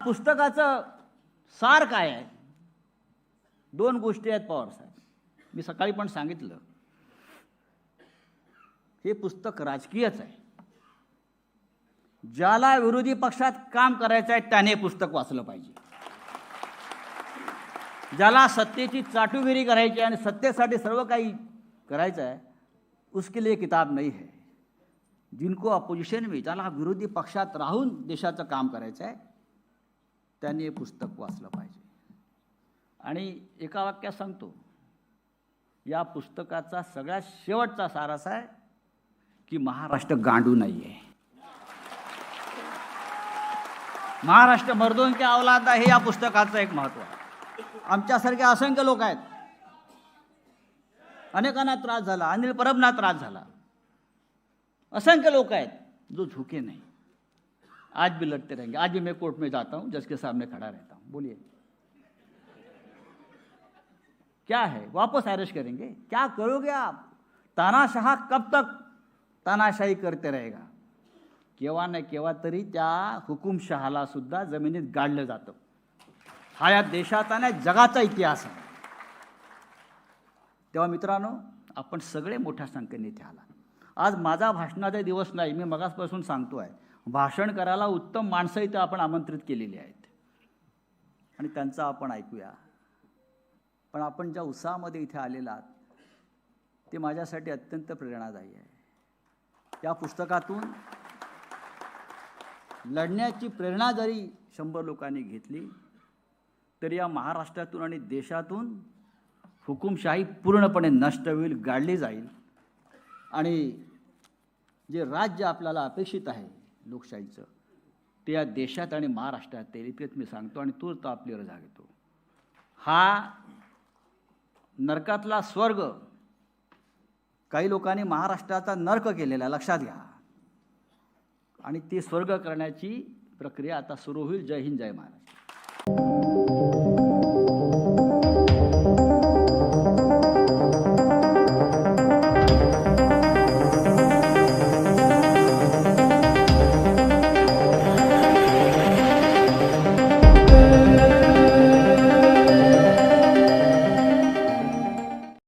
पुस्तकाचं सार काय आहे? दोन गोष्टी आहेत पवार साहेब. मी सकाळी पण सांगितलं. हे पुस्तक राजकीयच आहे. ज्याला विरोधी पक्षात काम करायचं आहे त्याने पुस्तक वाचलं पाहिजे. ज्याला सत्तेची चाटुगिरी करायची आहे आणि सत्तेसाठी सर्व काही करायचं आहे उसके लिए किताब नाही है जिनको अपोजिशन में ज्याला विरोधी पक्षात राहून देशाचं काम करायचं आहे त्यांनी हे पुस्तक वाचलं पाहिजे. आणि एका वाक्यात सांगतो या पुस्तकाचा सगळ्यात शेवटचा सार असा आहे की महाराष्ट्र गांडू नाही आहे महाराष्ट्र मर्दों के औलाद आहे हे या पुस्तकाचं एक महत्त्व आहे. आमच्यासारखे असंख्य लोक आहेत. अनेकांना त्रास झाला अनिल परबना त्रास झाला. असंख्य लोक आहेत जो झुके नाही. आज भी लड़ते रहेंगे। आज भी मैं कोर्ट में जाता हूँ जज के सामने खड़ा रहता हूँ। बोलिए। क्या है? वापस अरेस्ट करेंगे? क्या करोगे आप? तानाशाह कब तक तानाशाही करते रहेगा? केव्हा नाही केव्हा तरी त्या हुकुमशहाला सुद्धा जमिनीत गाडलं जातं. हा या देशाचा नाही जगाचा इतिहास आहे. तेव्हा मित्रांनो आपण सगळे मोठ्या संख्येने इथे आला आज माझा भाषणाचा दिवस नाही मी मगासपासून सांगतो आहे भाषण करायला उत्तम माणसं इथं आपण आमंत्रित केलेली आहेत. आणि त्यांचा आपण ऐकूया. पण आपण ज्या उत्साहामध्ये इथे आलेला आहात ते माझ्यासाठी अत्यंत प्रेरणादायी आहे. या पुस्तकातून लढण्याची प्रेरणा जरी शंभर लोकांनी घेतली तरी या महाराष्ट्रातून आणि देशातून हुकुमशाही पूर्णपणे नष्ट होईल गाडली जाईल. आणि जे राज्य आपल्याला अपेक्षित आहे लोकशाहीचं. ते या देशात आणि महाराष्ट्रात ते इतकेच मी सांगतो आणि तोच तो आपली रजा घेतो. हा नरकातला स्वर्ग काही लोकांनी महाराष्ट्राचा नर्क केलेला लक्षात घ्या. आणि ते स्वर्ग करण्याची प्रक्रिया आता सुरू होईल. जय हिंद जय महाराष्ट्र.